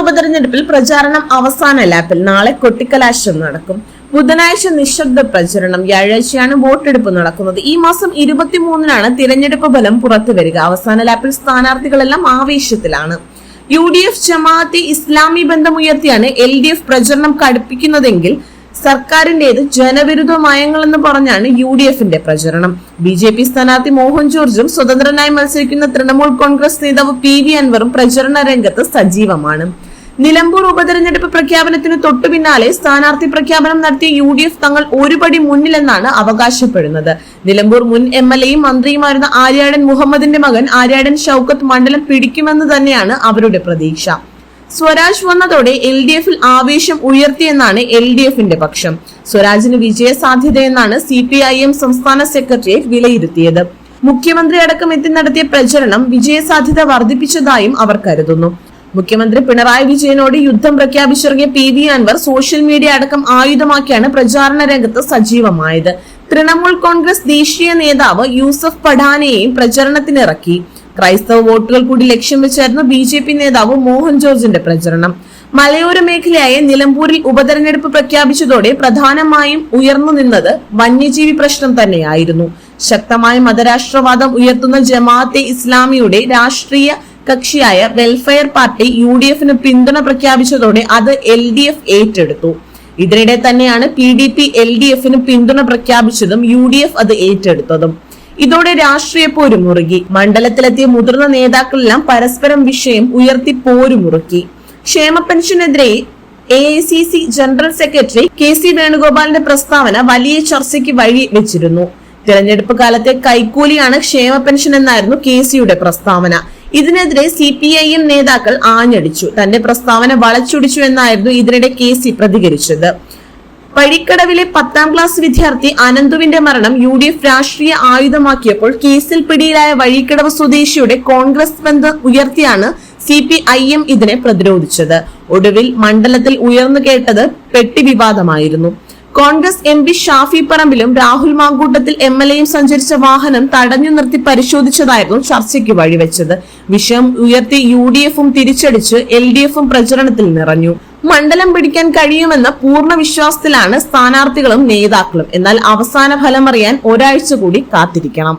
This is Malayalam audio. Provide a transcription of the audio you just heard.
ഉപതെരഞ്ഞെടുപ്പിൽ പ്രചാരണം അവസാന ലാപ്പിൽ നാളെ കൊട്ടിക്കലാശം നടക്കും. ബുധനാഴ്ച നിശബ്ദ പ്രചരണം. വ്യാഴാഴ്ചയാണ് വോട്ടെടുപ്പ് നടക്കുന്നത്. ഈ മാസം ഇരുപത്തിമൂന്നിനാണ് തിരഞ്ഞെടുപ്പ് ഫലം പുറത്തു വരിക. അവസാന ലാപ്പിൽ സ്ഥാനാർത്ഥികളെല്ലാം ആവേശത്തിലാണ്. U D F Jamaate Islami ബന്ധമുയർത്തിയാണ് L D F പ്രചരണം കടുപ്പിക്കുന്നതെങ്കിൽ സർക്കാരിന്റേത് ജനവിരുദ്ധ നയങ്ങളെന്ന് പറഞ്ഞാണ് യു ഡി എഫിന്റെ പ്രചരണം. ബി ജെ പി സ്ഥാനാർത്ഥി മോഹൻ ജോർജും സ്വതന്ത്രനായി മത്സരിക്കുന്ന തൃണമൂൽ കോൺഗ്രസ് നേതാവ് പി വി അൻവറും പ്രചരണ രംഗത്ത് സജീവമാണ്. നിലമ്പൂർ ഉപതെരഞ്ഞെടുപ്പ് പ്രഖ്യാപനത്തിന് തൊട്ടു പിന്നാലെ സ്ഥാനാർത്ഥി പ്രഖ്യാപനം നടത്തിയ യു ഡി എഫ് തങ്ങൾ ഒരുപടി മുന്നിലെന്നാണ് അവകാശപ്പെടുന്നത്. നിലമ്പൂർ മുൻ എം എൽ എയും മന്ത്രിയുമായിരുന്ന ആര്യാടൻ മുഹമ്മദിന്റെ മകൻ ആര്യാടൻ ഷൌക്കത്ത് മണ്ഡലം പിടിക്കുമെന്ന് തന്നെയാണ് അവരുടെ പ്രതീക്ഷ. സ്വരാജ് വന്നതോടെ എൽ ഡി എഫിൽ ആവേശം ഉയർത്തിയെന്നാണ് എൽ ഡി എഫിന്റെ പക്ഷം. സ്വരാജിന് വിജയ സാധ്യതയെന്നാണ് സി പി ഐ എം സംസ്ഥാന സെക്രട്ടേറിയറ്റ് വിലയിരുത്തിയത്. മുഖ്യമന്ത്രി അടക്കം എത്തി നടത്തിയ പ്രചരണം വിജയ സാധ്യത വർദ്ധിപ്പിച്ചതായും അവർ കരുതുന്നു. മുഖ്യമന്ത്രി പിണറായി വിജയനോട് യുദ്ധം പ്രഖ്യാപിച്ചിറങ്ങിയ P V Anvar social media അടക്കം ആയുധമാക്കിയാണ് പ്രചാരണ രംഗത്ത് സജീവമായത്. തൃണമൂൽ കോൺഗ്രസ് ദേശീയ നേതാവ് യൂസഫ് പഠാനെയും പ്രചരണത്തിനിറക്കി. ക്രൈസ്തവ വോട്ടുകൾ കൂടി ലക്ഷ്യം വെച്ചായിരുന്നു ബി ജെ പി നേതാവ് മോഹൻ ജോർജിന്റെ പ്രചരണം. മലയോര മേഖലയായ നിലമ്പൂരിൽ ഉപതെരഞ്ഞെടുപ്പ് പ്രഖ്യാപിച്ചതോടെ പ്രധാനമായും ഉയർന്നു നിന്നത് വന്യജീവി പ്രശ്നം തന്നെയായിരുന്നു. ശക്തമായ മതരാഷ്ട്രവാദം ഉയർത്തുന്ന ജമാഅത്തെ ഇസ്ലാമിയുടെ രാഷ്ട്രീയ കക്ഷിയായ വെൽഫെയർ പാർട്ടി യു ഡി എഫിന് പിന്തുണ പ്രഖ്യാപിച്ചതോടെ അത് എൽ ഡി എഫ് ഏറ്റെടുത്തു. ഇതിനിടെ തന്നെയാണ് P D P L D എഫിന് പിന്തുണ പ്രഖ്യാപിച്ചതും യു ഡി എഫ് അത് ഏറ്റെടുത്തതും. ഇതോടെ രാഷ്ട്രീയ പോര് മുറുകി. മണ്ഡലത്തിലെത്തിയ മുതിർന്ന നേതാക്കളെല്ലാം പരസ്പരം വിഷയം ഉയർത്തി പോരുമുറുക്കി ക്ഷേമ പെൻഷനെതിരെ A I C C general secretary K C വേണുഗോപാലിന്റെ പ്രസ്താവന വലിയ ചർച്ചയ്ക്ക് വഴി വെച്ചിരുന്നു. തിരഞ്ഞെടുപ്പ് കാലത്തെ കൈക്കൂലിയാണ് ക്ഷേമ പെൻഷൻ എന്നായിരുന്നു കെ സിയുടെ പ്രസ്താവന. ഇതിനെതിരെ സി പി ഐ എം നേതാക്കൾ ആഞ്ഞടിച്ചു. തന്റെ പ്രസ്താവന വളച്ചൊടിച്ചു എന്നായിരുന്നു ഇതിനിടെ കെ സി പ്രതികരിച്ചത്. പഴിക്കടവിലെ പത്താം ക്ലാസ് വിദ്യാർത്ഥി അനന്തുവിന്റെ മരണം യു ഡി എഫ് രാഷ്ട്രീയ ആയുധമാക്കിയപ്പോൾ കേസിൽ പിടിയിലായ വഴിക്കടവ് സ്വദേശിയുടെ കോൺഗ്രസ് ബന്ധം ഉയർത്തിയാണ് സി പി ഐ എം ഇതിനെ പ്രതിരോധിച്ചത്. ഒടുവിൽ മണ്ഡലത്തിൽ ഉയർന്നു കേട്ടത് പെട്ടി വിവാദമായിരുന്നു. കോൺഗ്രസ് എം പി ഷാഫി പറമ്പിലും രാഹുൽ മാങ്കൂട്ടത്തിൽ എം എൽ എയും സഞ്ചരിച്ച വാഹനം തടഞ്ഞു നിർത്തി പരിശോധിച്ചതായിരുന്നു ചർച്ചയ്ക്ക് വഴിവെച്ചത്. വിഷയം ഉയർത്തി യു ഡി എഫും തിരിച്ചടിച്ച് എൽ ഡി എഫും പ്രചരണത്തിൽ നിറഞ്ഞു. മണ്ഡലം പിടിക്കാൻ കഴിയുമെന്ന പൂർണ വിശ്വാസത്തിലാണ് സ്ഥാനാർത്ഥികളും നേതാക്കളും. എന്നാൽ അവസാന അറിയാൻ ഒരാഴ്ച കൂടി കാത്തിരിക്കണം.